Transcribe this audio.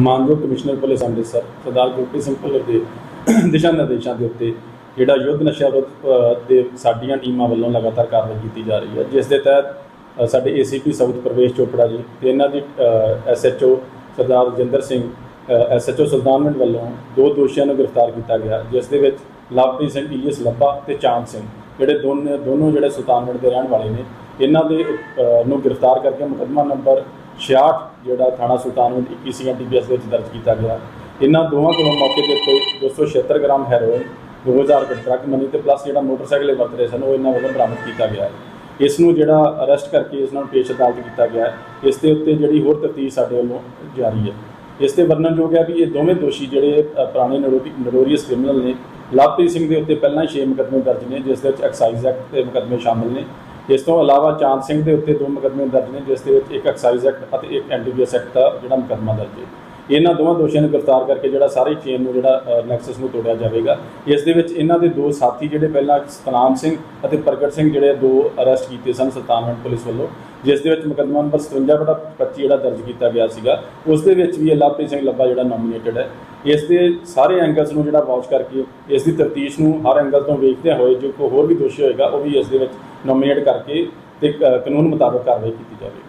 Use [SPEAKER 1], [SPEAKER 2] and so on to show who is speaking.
[SPEAKER 1] ਮਾਨਯੋਗ commissioner police Amritsar Sardar Gurpreet Singh Bhullar ਦੇ ਦਿਸ਼ਾ ਨਿਰਦੇਸ਼ਾਂ ਦੇ ਉੱਤੇ ਜਿਹੜਾ ਯੁੱਧ ਨਸ਼ਾ ਵਿਰੁੱਧ ਅ, ਦੇ ਸਾਡੀਆਂ ਟੀਮਾਂ ਵੱਲੋਂ ਲਗਾਤਾਰ ਕਾਰਵਾਈ ਕੀਤੀ ਜਾ ਰਹੀ ਹੈ ਜਿਸ ਦੇ ਤਹਿਤ ਅ, ਸਾਡੇ ਏਸੀਪੀ ਸਾਊਥ ਪ੍ਰਵੇਸ਼ ਚੋਪੜਾ ਜੀ ਤੇ ਇਹਨਾਂ ਦੀ ਐਸਐਚਓ ਸਰਦਾਰ ਰਜਿੰਦਰ ਸਿੰਘ ਐਸਐਚਓ ਸੁਲਤਾਨਵਿੰਡ ਵੱਲੋਂ ਦੋ ਦੋਸ਼ੀਆਂ ਨੂੰ ਗ੍ਰਿਫਤਾਰ ਕੀਤਾ ਗਿਆ ਜਿਸ ਦੇ ਵਿੱਚ ਲਵਪ੍ਰੀਤ ਸਿੰਘ ਈਐਸ ਲੱਭਾ ਤੇ ਚਾਂਦ ਸਿੰਘ ਜਿਹੜੇ ਦੋਨੇ ਦੋਨੋਂ ਜਿਹੜੇ ਸੁਲਤਾਨਵਿੰਡ ਦੇ ਰਹਿਣ ਵਾਲੇ ਨੇ ਇਹਨਾਂ ਦੇ ਨੂੰ ਗ੍ਰਿਫਤਾਰ ਕਰਕੇ ਮੁਕੱਦਮਾ ਨੰਬਰ 66 ਜਿਹੜਾ ਥਾਣਾ ਸੁਲਤਾਨਵਿੰਡ 21 ਸੀਐਨਟੀਪੀਐਸ ਦੇ ਵਿੱਚ ਦਰਜ ਕੀਤਾ ਗਿਆ। ਇਹਨਾਂ ਦੋਵਾਂ ਕੋਲੋਂ ਮੌਕੇ ਦੇ ਉੱਤੇ 276 ਗ੍ਰਾਮ ਹੈਰੋਇਨ 2000 ਰੁਪਏ ਟਰੱਕ ਮਨੀ ਤੇ ਪਲੱਸ ਜਿਹੜਾ ਮੋਟਰਸਾਈਕਲ ਵਰਤ ਰਹੇ ਸਨ ਉਹ ਇਹਨਾਂ ਵੱਲੋਂ ਬਰਾਮਦ ਕੀਤਾ ਗਿਆ ਹੈ। ਇਸ ਨੂੰ ਜਿਹੜਾ ਅਰੈਸਟ ਕਰਕੇ ਇਸ ਨਾਲ ਪੇਸ਼ ਅਦਾਲਤ ਕੀਤਾ ਗਿਆ ਹੈ। ਇਸ ਦੇ ਉੱਤੇ ਜਿਹੜੀ ਹੋਰ ਤਫਤੀਸ਼ ਸਾਡੇ ਵੱਲੋਂ ਜਾਰੀ ਹੈ। ਇਸ ਤੇ ਵਰਣਨਯੋਗ ਹੈ ਵੀ ਇਹ ਦੋਵੇਂ ਦੋਸ਼ੀ ਜਿਹੜੇ ਅ, ਪੁਰਾਣੇ ਨਰੋਰੀਅਸ ਕ੍ਰਿਮੀਨਲ ਨੇ ਲਵਪ੍ਰੀਤ ਸਿੰਘ ਦੇ ਉੱਤੇ ਪਹਿਲਾਂ ਹੀ 6 ਮੁਕੱਦਮੇ ਦਰਜ ਨੇ ਜਿਸ ਦੇ ਵਿੱਚ ਐਕਸਾਈਜ਼ ਐਕਟ ਦੇ ਮੁਕੱਦਮੇ ਸ਼ਾਮਲ ਨੇ। ਇਸ ਤੋਂ ਇਲਾਵਾ ਚਾਂਦ ਸਿੰਘ ਦੇ ਉੱਤੇ ਦੋ ਮੁਕੱਦਮੇ ਦਰਜ ਨੇ, ਜਿਸ ਦੇ ਵਿੱਚ ਇੱਕ ਐਕਸਾਈਜ਼ ਐਕਟ ਅਤੇ ਇੱਕ ਐਨਡੀਪੀਐਸ ਐਕਟ ਦਾ ਜਿਹੜਾ ਮੁਕੱਦਮਾ ਦਰਜ ਹੈ। ਇਹਨਾਂ ਦੋਵਾਂ ਦੋਸ਼ੀਆਂ ਨੂੰ ਗ੍ਰਿਫਤਾਰ ਕਰਕੇ ਜਿਹੜਾ ਸਾਰੀ ਚੇਨ ਨੂੰ ਜਿਹੜਾ ਨੈਕਸਸ ਨੂੰ ਤੋੜਿਆ ਜਾਵੇਗਾ। ਇਸ ਦੇ ਵਿੱਚ ਇਹਨਾਂ ਦੇ ਦੋ ਸਾਥੀ ਜਿਹੜੇ ਪਹਿਲਾਂ ਸਤਨਾਮ ਸਿੰਘ ਅਤੇ ਪ੍ਰਗਟ ਸਿੰਘ ਜਿਹੜੇ ਦੋ ਅਰੈਸਟ ਕੀਤੇ ਸਨ ਸੁਲਤਾਨਵਿੰਡ ਪੁਲਿਸ ਵੱਲੋਂ, ਜਿਸ ਦੇ ਵਿੱਚ ਮੁਕੱਦਮਾ ਨੰਬਰ 57 ਬਟਾ 25 ਜਿਹੜਾ ਦਰਜ ਕੀਤਾ ਗਿਆ ਸੀਗਾ, ਉਸ ਦੇ ਵਿੱਚ ਵੀ ਇਹ ਲਵਪ੍ਰੀਤ ਸਿੰਘ ਲੱਭਾ ਜਿਹੜਾ ਨੋਮੀਨੇਟਡ ਹੈ। ਇਸ ਦੇ ਸਾਰੇ ਐਂਗਲਸ ਨੂੰ ਜਿਹੜਾ ਵਾਚ ਕਰਕੇ ਇਸ ਦੀ ਤਫਤੀਸ਼ ਨੂੰ ਹਰ ਐਂਗਲ ਤੋਂ ਵੇਖਦੇ ਹੋਏ ਜੋ ਕੋਈ ਹੋਰ ਵੀ ਦੋਸ਼ੀ ਹੋਏਗਾ, ਉਹ ਵੀ ਇਸ ਦੇ ਵਿੱਚ ਨੋਮੀਨੇਟ ਕਰਕੇ ਤੇ ਕ- ਕਾਨੂੰਨ ਮੁਤਾਬਕ ਕਾਰਵਾਈ ਕੀਤੀ ਜਾਵੇਗੀ।